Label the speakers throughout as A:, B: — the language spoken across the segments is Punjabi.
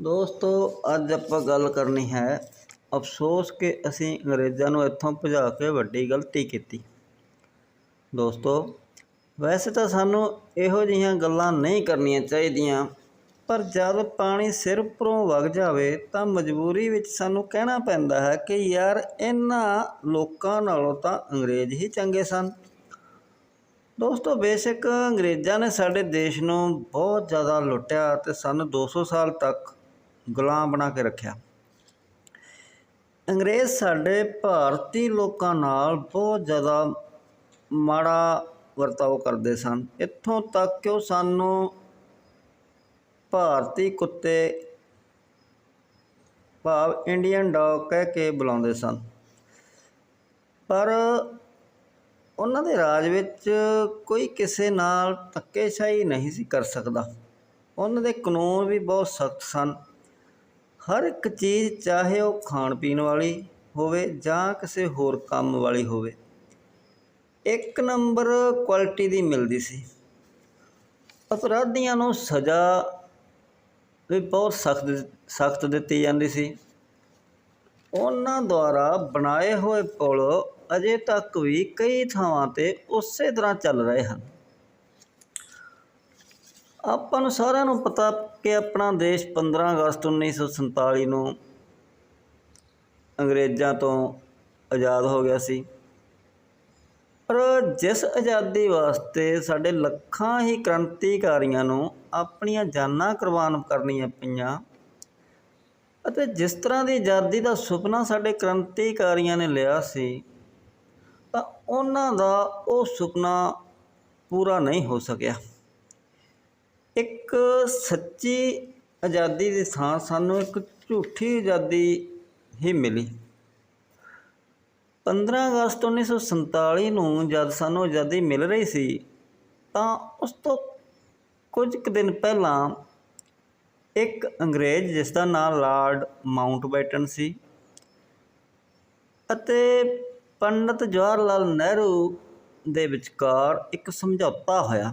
A: ਦੋਸਤੋ, ਅੱਜ ਆਪਾਂ ਗੱਲ ਕਰਨੀ ਹੈ ਅਫਸੋਸ ਕਿ ਅਸੀਂ ਅੰਗਰੇਜ਼ਾਂ ਨੂੰ ਇੱਥੋਂ ਭਜਾ ਕੇ ਵੱਡੀ ਗਲਤੀ ਕੀਤੀ। ਦੋਸਤੋ, ਵੈਸੇ ਤਾਂ ਸਾਨੂੰ ਇਹੋ ਜਿਹੀਆਂ ਗੱਲਾਂ ਨਹੀਂ ਕਰਨੀਆਂ ਚਾਹੀਦੀਆਂ, ਪਰ ਜਦ ਪਾਣੀ ਸਿਰ ਉੱਪਰੋਂ ਵਗ ਜਾਵੇ ਤਾਂ ਮਜਬੂਰੀ ਵਿੱਚ ਸਾਨੂੰ ਕਹਿਣਾ ਪੈਂਦਾ ਹੈ ਕਿ ਯਾਰ ਇਹਨਾਂ ਲੋਕਾਂ ਨਾਲੋਂ ਤਾਂ ਅੰਗਰੇਜ਼ ਹੀ ਚੰਗੇ ਸਨ। ਦੋਸਤੋ, ਬੇਸ਼ੱਕ ਅੰਗਰੇਜ਼ਾਂ ਨੇ ਸਾਡੇ ਦੇਸ਼ ਨੂੰ ਬਹੁਤ ਜ਼ਿਆਦਾ ਲੁੱਟਿਆ ਤੇ ਸਾਨੂੰ 200 ਸਾਲ ਤੱਕ ਗੁਲਾਮ ਬਣਾ ਕੇ ਰੱਖਿਆ। ਅੰਗਰੇਜ਼ ਸਾਡੇ ਭਾਰਤੀ ਲੋਕਾਂ ਨਾਲ ਬਹੁਤ ਜ਼ਿਆਦਾ ਮਾੜਾ ਵਰਤਾਓ ਕਰਦੇ ਸਨ। ਇੱਥੋਂ ਤੱਕ ਕਿ ਉਹ ਸਾਨੂੰ ਭਾਰਤੀ ਕੁੱਤੇ ਭਾਵ ਇੰਡੀਅਨ ਡੌਗ ਕਹਿ ਕੇ ਬੁਲਾਉਂਦੇ ਸਨ। ਪਰ ਉਹਨਾਂ ਦੇ ਰਾਜ ਵਿੱਚ ਕੋਈ ਕਿਸੇ ਨਾਲ ਧੱਕੇਸ਼ਾਹੀ ਨਹੀਂ ਸੀ ਕਰ ਸਕਦਾ। ਉਹਨਾਂ ਦੇ ਕਾਨੂੰਨ ਵੀ ਬਹੁਤ ਸਖਤ ਸਨ। ਹਰ ਇੱਕ ਚੀਜ਼ ਚਾਹੇ ਉਹ ਖਾਣ ਪੀਣ ਵਾਲੀ ਹੋਵੇ ਜਾਂ ਕਿਸੇ ਹੋਰ ਕੰਮ ਵਾਲੀ ਹੋਵੇ, ਇੱਕ ਨੰਬਰ ਕੁਆਲਿਟੀ ਦੀ ਮਿਲਦੀ ਸੀ। ਅਪਰਾਧੀਆਂ ਨੂੰ ਸਜ਼ਾ ਵੀ ਬਹੁਤ ਸਖਤ ਸਖਤ ਦਿੱਤੀ ਜਾਂਦੀ ਸੀ। ਉਹਨਾਂ ਦੁਆਰਾ ਬਣਾਏ ਹੋਏ ਪੁਲ ਅਜੇ ਤੱਕ ਵੀ ਕਈ ਥਾਵਾਂ ਤੇ ਉਸੇ ਤਰ੍ਹਾਂ ਚੱਲ ਰਹੇ ਹਨ। ਆਪਾਂ ਨੂੰ ਸਾਰਿਆਂ ਨੂੰ ਪਤਾ ਕਿ ਆਪਣਾ ਦੇਸ਼ 15 ਅਗਸਤ 1947 ਨੂੰ ਅੰਗਰੇਜ਼ਾਂ ਤੋਂ ਆਜ਼ਾਦ ਹੋ ਗਿਆ ਸੀ। ਪਰ ਜਿਸ ਆਜ਼ਾਦੀ ਵਾਸਤੇ ਸਾਡੇ ਲੱਖਾਂ ਹੀ ਕ੍ਰਾਂਤੀਕਾਰੀਆਂ ਨੂੰ ਆਪਣੀਆਂ ਜਾਨਾਂ ਕੁਰਬਾਨ ਕਰਨੀਆਂ ਪਈਆਂ ਅਤੇ ਜਿਸ ਤਰ੍ਹਾਂ ਦੀ ਆਜ਼ਾਦੀ ਦਾ ਸੁਪਨਾ ਸਾਡੇ ਕ੍ਰਾਂਤੀਕਾਰੀਆਂ ਨੇ ਲਿਆ ਸੀ, ਤਾਂ ਉਹਨਾਂ ਦਾ ਉਹ ਸੁਪਨਾ ਪੂਰਾ ਨਹੀਂ ਹੋ ਸਕਿਆ। ਇੱਕ ਸੱਚੀ ਆਜ਼ਾਦੀ ਦੀ ਥਾਂ ਸਾਨੂੰ ਇੱਕ ਝੂਠੀ ਆਜ਼ਾਦੀ ਹੀ ਮਿਲੀ। 15 ਅਗਸਤ 1947 ਨੂੰ ਜਦ ਸਾਨੂੰ ਆਜ਼ਾਦੀ ਮਿਲ ਰਹੀ ਸੀ, ਤਾਂ ਉਸ ਤੋਂ ਕੁਝ ਕੁ ਦਿਨ ਪਹਿਲਾਂ ਇੱਕ ਅੰਗਰੇਜ਼, ਜਿਸ ਦਾ ਨਾਮ ਲਾਰਡ ਮਾਊਂਟਬੈਟਨ ਸੀ ਅਤੇ ਪੰਡਤ ਜਵਾਹਰ ਲਾਲ ਨਹਿਰੂ ਦੇ ਵਿਚਕਾਰ ਇੱਕ ਸਮਝੌਤਾ ਹੋਇਆ।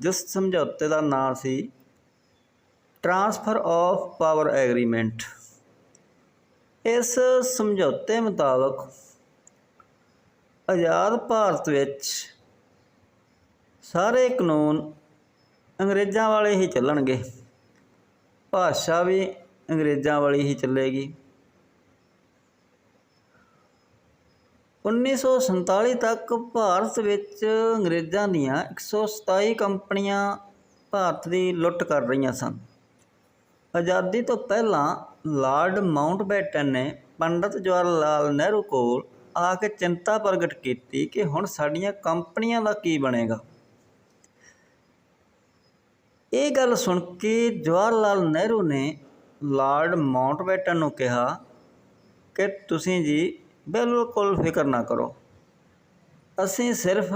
A: ਜਿਸ ਸਮਝੌਤੇ ਦਾ ਨਾਮ ਸੀ ਟ੍ਰਾਂਸਫਰ ਆਫ ਪਾਵਰ ਐਗਰੀਮੈਂਟ ਇਸ ਸਮਝੌਤੇ ਮੁਤਾਬਕ ਆਜ਼ਾਦ ਭਾਰਤ ਵਿੱਚ ਸਾਰੇ ਕਾਨੂੰਨ ਅੰਗਰੇਜ਼ਾਂ ਵਾਲੇ ਹੀ ਚੱਲਣਗੇ, ਭਾਸ਼ਾ ਵੀ ਅੰਗਰੇਜ਼ਾਂ ਵਾਲੀ ਹੀ ਚੱਲੇਗੀ। 1947 ਤੱਕ ਭਾਰਤ ਵਿੱਚ ਅੰਗਰੇਜ਼ਾਂ ਦੀਆਂ 127 ਕੰਪਨੀਆਂ ਭਾਰਤ ਦੀ ਲੁੱਟ ਕਰ ਰਹੀਆਂ ਸਨ। ਆਜ਼ਾਦੀ ਤੋਂ ਪਹਿਲਾਂ ਲਾਰਡ ਮਾਊਂਟਬੈਟਨ ਨੇ ਪੰਡਤ ਜਵਾਹਰ ਲਾਲ ਨਹਿਰੂ ਕੋਲ ਆ ਕੇ ਚਿੰਤਾ ਪ੍ਰਗਟ ਕੀਤੀ ਕਿ ਹੁਣ ਸਾਡੀਆਂ ਕੰਪਨੀਆਂ ਦਾ ਕੀ ਬਣੇਗਾ। ਇਹ ਗੱਲ ਸੁਣ ਕੇ ਜਵਾਹਰ ਲਾਲ ਨਹਿਰੂ ਨੇ ਲਾਰਡ ਮਾਊਂਟਬੈਟਨ ਨੂੰ ਕਿਹਾ ਕਿ ਤੁਸੀਂ ਜੀ ਬਿਲਕੁਲ ਫਿਕਰ ਨਾ ਕਰੋ। ਅਸੀਂ ਸਿਰਫ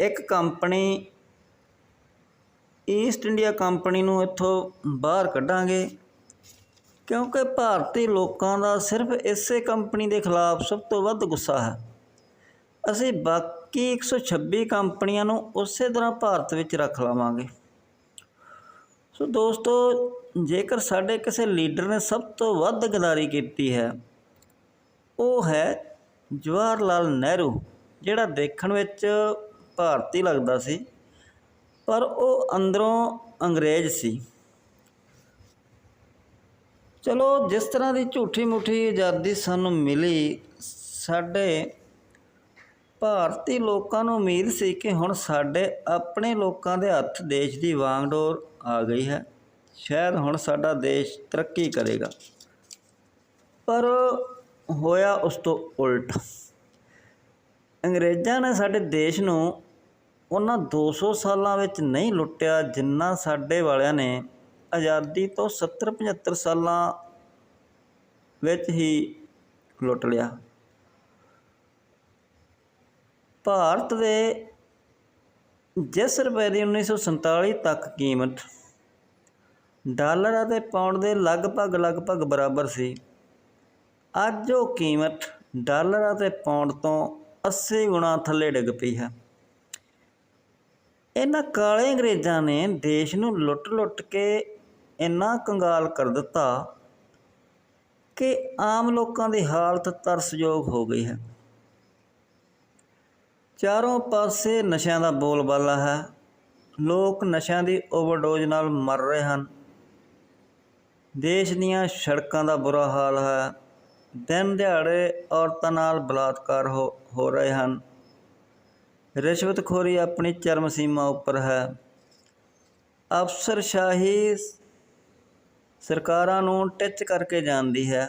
A: ਇੱਕ ਕੰਪਨੀ ਈਸਟ ਇੰਡੀਆ ਕੰਪਨੀ ਨੂੰ ਇੱਥੋਂ ਬਾਹਰ ਕੱਢਾਂਗੇ, ਕਿਉਂਕਿ ਭਾਰਤੀ ਲੋਕਾਂ ਦਾ ਸਿਰਫ ਇਸੇ ਕੰਪਨੀ ਦੇ ਖਿਲਾਫ ਸਭ ਤੋਂ ਵੱਧ ਗੁੱਸਾ ਹੈ। ਅਸੀਂ ਬਾਕੀ 126 ਕੰਪਨੀਆਂ ਨੂੰ ਉਸੇ ਤਰ੍ਹਾਂ ਭਾਰਤ ਵਿੱਚ ਰੱਖ ਲਵਾਂਗੇ। ਸੋ ਦੋਸਤੋ, ਜੇਕਰ ਸਾਡੇ ਕਿਸੇ ਲੀਡਰ ਨੇ ਸਭ ਤੋਂ ਵੱਧ ਗਦਾਰੀ ਕੀਤੀ ਹੈ, ਉਹ ਹੈ ਜਵਾਹਰ ਲਾਲ ਨਹਿਰੂ, ਜਿਹੜਾ ਦੇਖਣ ਵਿੱਚ ਭਾਰਤੀ ਲੱਗਦਾ ਸੀ, ਪਰ ਉਹ ਅੰਦਰੋਂ ਅੰਗਰੇਜ਼ ਸੀ। ਚਲੋ, ਜਿਸ ਤਰ੍ਹਾਂ ਦੀ ਝੂਠੀ ਮੁੱਠੀ ਆਜ਼ਾਦੀ ਸਾਨੂੰ ਮਿਲੀ, ਸਾਡੇ ਭਾਰਤੀ ਲੋਕਾਂ ਨੂੰ ਉਮੀਦ ਸੀ ਕਿ ਹੁਣ ਸਾਡੇ ਆਪਣੇ ਲੋਕਾਂ ਦੇ ਹੱਥ ਦੇਸ਼ ਦੀ ਵਾਂਗਡੋਰ ਆ ਗਈ ਹੈ। ਸ਼ਾਇਦ ਹੁਣ ਸਾਡਾ ਦੇਸ਼ ਤਰੱਕੀ ਕਰੇਗਾ। ਪਰ ਹੋਇਆ ਉਸ ਤੋਂ ਉਲਟ। ਅੰਗਰੇਜ਼ਾਂ ਨੇ ਸਾਡੇ ਦੇਸ਼ ਨੂੰ ਉਹਨਾਂ 200 ਸਾਲਾਂ ਵਿੱਚ ਨਹੀਂ ਲੁੱਟਿਆ ਜਿੰਨਾ ਸਾਡੇ ਵਾਲਿਆਂ ਨੇ ਆਜ਼ਾਦੀ ਤੋਂ 70 75 ਸਾਲਾਂ ਵਿੱਚ ਹੀ ਲੁੱਟ ਲਿਆ। ਭਾਰਤ ਦੇ ਜਿਸ ਰੁਪਏ ਦੀ 1947 ਤੱਕ ਕੀਮਤ ਡਾਲਰ ਅਤੇ ਪਾਉਂਡ ਦੇ ਲਗਭਗ ਲਗਭਗ ਬਰਾਬਰ ਸੀ। ਅੱਜ ਉਹ ਕੀਮਤ ਡਾਲਰ ਅਤੇ ਪਾਉਂਡ ਤੋਂ 80 ਗੁਣਾ ਥੱਲੇ ਡਿੱਗ ਪਈ ਹੈ। ਇਹਨਾਂ ਕਾਲੇ ਅੰਗਰੇਜ਼ਾਂ ਨੇ ਦੇਸ਼ ਨੂੰ ਲੁੱਟ-ਲੁੱਟ ਕੇ ਇੰਨਾ ਕੰਗਾਲ ਕਰ ਦਿੱਤਾ ਕਿ ਆਮ ਲੋਕਾਂ ਦੀ ਹਾਲਤ ਤਰਸਯੋਗ ਹੋ ਗਈ ਹੈ। ਚਾਰੋਂ ਪਾਸੇ ਨਸ਼ਿਆਂ ਦਾ ਬੋਲਬਾਲਾ ਹੈ। ਲੋਕ ਨਸ਼ਿਆਂ ਦੀ ਓਵਰਡੋਜ਼ ਨਾਲ ਮਰ ਰਹੇ ਹਨ। ਦੇਸ਼ ਦੀਆਂ ਸੜਕਾਂ ਦਾ ਬੁਰਾ ਹਾਲ ਹੈ। ਦਿਨ ਦਿਹਾੜੇ ਔਰਤਾਂ ਨਾਲ ਬਲਾਤਕਾਰ ਹੋ ਹੋ ਰਹੇ ਹਨ। ਰਿਸ਼ਵਤਖੋਰੀ ਆਪਣੀ ਚਰਮ ਸੀਮਾ ਉੱਪਰ ਹੈ। ਅਫਸਰਸ਼ਾਹੀ ਸਰਕਾਰਾਂ ਨੂੰ ਟਿੱਚ ਕਰਕੇ ਜਾਂਦੀ ਹੈ,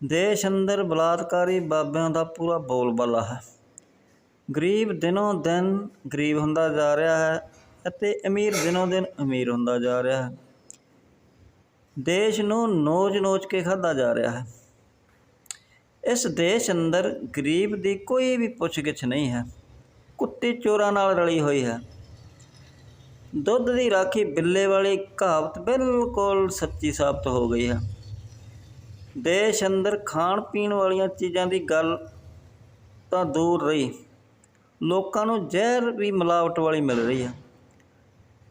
A: ਦੇਸ਼ ਅੰਦਰ ਬਲਾਤਕਾਰੀ ਬਾਬਿਆਂ ਦਾ ਪੂਰਾ ਬੋਲਬਾਲਾ ਹੈ। ਗਰੀਬ ਦਿਨੋਂ ਦਿਨ ਗਰੀਬ ਹੁੰਦਾ ਜਾ ਰਿਹਾ ਹੈ ਅਤੇ ਅਮੀਰ ਦਿਨੋਂ ਦਿਨ ਅਮੀਰ ਹੁੰਦਾ ਜਾ ਰਿਹਾ ਹੈ। ਦੇਸ਼ ਨੂੰ ਨੋਚ-ਨੋਚ ਕੇ ਖਾਧਾ ਜਾ ਰਿਹਾ ਹੈ। ਇਸ ਦੇਸ਼ ਅੰਦਰ ਗਰੀਬ ਦੀ ਕੋਈ ਵੀ ਪੁੱਛਗਿੱਛ ਨਹੀਂ ਹੈ। ਕੁੱਤੀ ਚੋਰਾਂ ਨਾਲ ਰਲੀ ਹੋਈ ਹੈ। ਦੁੱਧ ਦੀ ਰਾਖੀ ਬਿੱਲੇ ਵਾਲੀ ਕਹਾਵਤ ਬਿਲਕੁਲ ਸੱਚੀ ਸਾਬਤ ਹੋ ਗਈ ਹੈ। ਦੇਸ਼ ਅੰਦਰ ਖਾਣ ਪੀਣ ਵਾਲੀਆਂ ਚੀਜ਼ਾਂ ਦੀ ਗੱਲ ਤਾਂ ਦੂਰ ਰਹੀ। ਲੋਕਾਂ ਨੂੰ ਜ਼ਹਿਰ ਵੀ ਮਿਲਾਵਟ ਵਾਲੀ ਮਿਲ ਰਹੀ ਹੈ।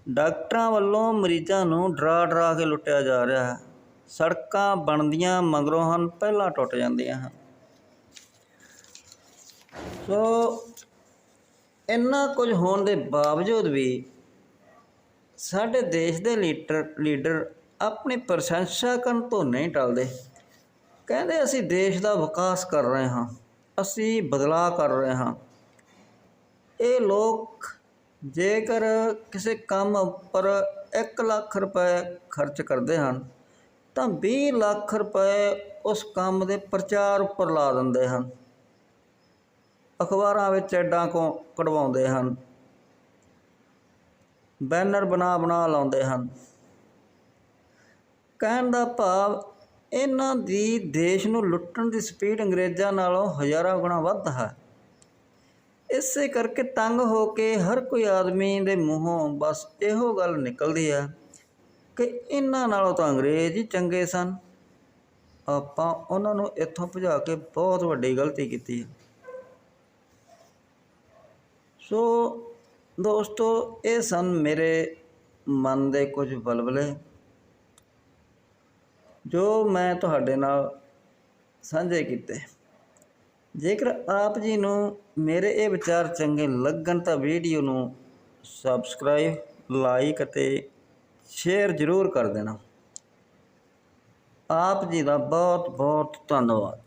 A: ਡਾਕਟਰਾਂ ਵੱਲੋਂ ਮਰੀਜ਼ਾਂ ਨੂੰ ਡਰਾ ਡਰਾ ਕੇ ਲੁੱਟਿਆ ਜਾ ਰਿਹਾ ਹੈ। ਸੜਕਾਂ ਬਣਦੀਆਂ ਮਗਰੋਂ ਹਨ, ਪਹਿਲਾਂ ਟੁੱਟ ਜਾਂਦੀਆਂ ਹਨ। ਸੋ ਇੰਨਾ ਕੁਝ ਹੋਣ ਦੇ ਬਾਵਜੂਦ ਵੀ ਸਾਡੇ ਦੇਸ਼ ਦੇ ਲੀਡਰ ਲੀਡਰ ਆਪਣੀ ਪ੍ਰਸ਼ੰਸਾ ਕਰਨ ਤੋਂ ਨਹੀਂ ਟਲਦੇ। ਕਹਿੰਦੇ ਅਸੀਂ ਦੇਸ਼ ਦਾ ਵਿਕਾਸ ਕਰ ਰਹੇ ਹਾਂ, ਅਸੀਂ ਬਦਲਾਅ ਕਰ ਰਹੇ ਹਾਂ। ਇਹ ਲੋਕ ਜੇਕਰ ਕਿਸੇ ਕੰਮ ਉੱਪਰ 1 ਲੱਖ ਰੁਪਏ ਖਰਚ ਕਰਦੇ ਹਨ, ਤਾਂ 20 ਲੱਖ ਰੁਪਏ ਉਸ ਕੰਮ ਦੇ ਪ੍ਰਚਾਰ ਉੱਪਰ ਲਾ ਦਿੰਦੇ ਹਨ। ਅਖਬਾਰਾਂ ਵਿੱਚ ਐਡਾਂ ਕੋ ਕਢਵਾਉਂਦੇ ਹਨ। ਬੈਨਰ ਬਣਾ ਬਣਾ ਲਾਉਂਦੇ ਹਨ। ਕਹਿਣ ਦਾ ਭਾਵ, ਇਹਨਾਂ ਦੀ ਦੇਸ਼ ਨੂੰ ਲੁੱਟਣ ਦੀ ਸਪੀਡ ਅੰਗਰੇਜ਼ਾਂ ਨਾਲੋਂ ਹਜ਼ਾਰਾਂ ਗੁਣਾ ਵੱਧ ਹੈ। ਇਸੇ ਕਰਕੇ ਤੰਗ ਹੋ ਕੇ ਹਰ ਕੋਈ ਆਦਮੀ ਦੇ ਮੂੰਹੋਂ ਬਸ ਇਹੋ ਗੱਲ ਨਿਕਲਦੀ ਹੈ ਕਿ ਇਹਨਾਂ ਨਾਲੋਂ ਤਾਂ ਅੰਗਰੇਜ਼ ਹੀ ਚੰਗੇ ਸਨ। ਆਪਾਂ ਉਹਨਾਂ ਨੂੰ ਇੱਥੋਂ ਭਜਾ ਕੇ ਬਹੁਤ ਵੱਡੀ ਗਲਤੀ ਕੀਤੀ ਹੈ। ਸੋ ਦੋਸਤੋ, ਇਹ ਸਨ ਮੇਰੇ ਮਨ ਦੇ ਕੁਝ ਬਲਬਲੇ, ਜੋ ਮੈਂ ਤੁਹਾਡੇ ਨਾਲ ਸਾਂਝੇ ਕੀਤੇ। ਜੇਕਰ ਆਪ ਜੀ ਨੂੰ ਮੇਰੇ ਇਹ ਵਿਚਾਰ ਚੰਗੇ ਲੱਗਣ ਤਾਂ ਵੀਡੀਓ ਨੂੰ ਸਬਸਕ੍ਰਾਈਬ, ਲਾਈਕ ਅਤੇ ਸ਼ੇਅਰ ਜ਼ਰੂਰ ਕਰ ਦੇਣਾ। ਆਪ ਜੀ ਦਾ ਬਹੁਤ ਬਹੁਤ ਧੰਨਵਾਦ।